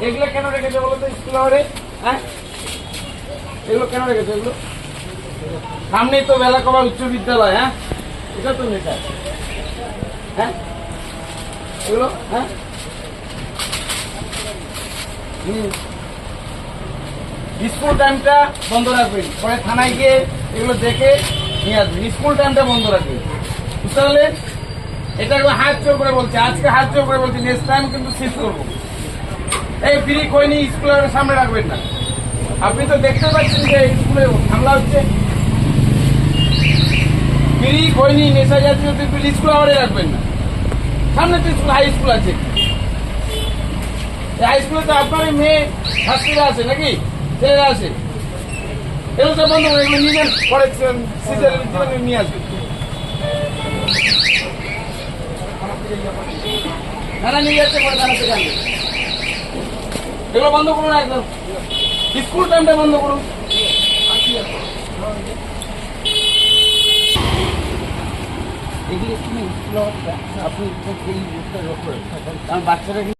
এগুলো বলো তো স্কুল আওয়ারে হ্যাঁ? উচ্চ বিদ্যালয় হ্যাঁ? এটা তো নেতা হ্যাঁ? এগুলো হ্যাঁ? স্কুল টাইমটা বন্ধ রাখবেন। পরে থানায় গিয়ে এগুলো দেখে নিয়ে আসবেন। স্কুল টাইমটা বন্ধ রাখবেন। বুঝতে পারলেন এটা একবার হাত জোর করে বলছে, আজকে হাত জোর করে বলছি নেক্সট টাইম কিন্তু শেষ করব। এই ফ্রি কইনি স্কুলের সামনে রাখবেন না। আপনি তো দেখতে পাচ্ছেন যে স্কুলে হামলা হচ্ছে। ফ্রি কইনি নেশা জাতীয় বিল স্কুল আওয়ারে রাখবেন না। সামনে তো স্কুল হাই স্কুল আছে। হাই স্কুলে তো আপনার মেয়ে, ছাত্রীরা আছে নাকি? ছেলেরা আছে। এগুলো তো বন্ধ করে, এগুলো নিয়ে যান পরে নিয়ে আসবেন। থানা নিয়ে যাচ্ছে পরে থানা থেকে এগুলো বন্ধ করুন একদম। স্কুল টাইমটা বন্ধ করুন। এগুলো আপনি এই কারণ বাচ্চারা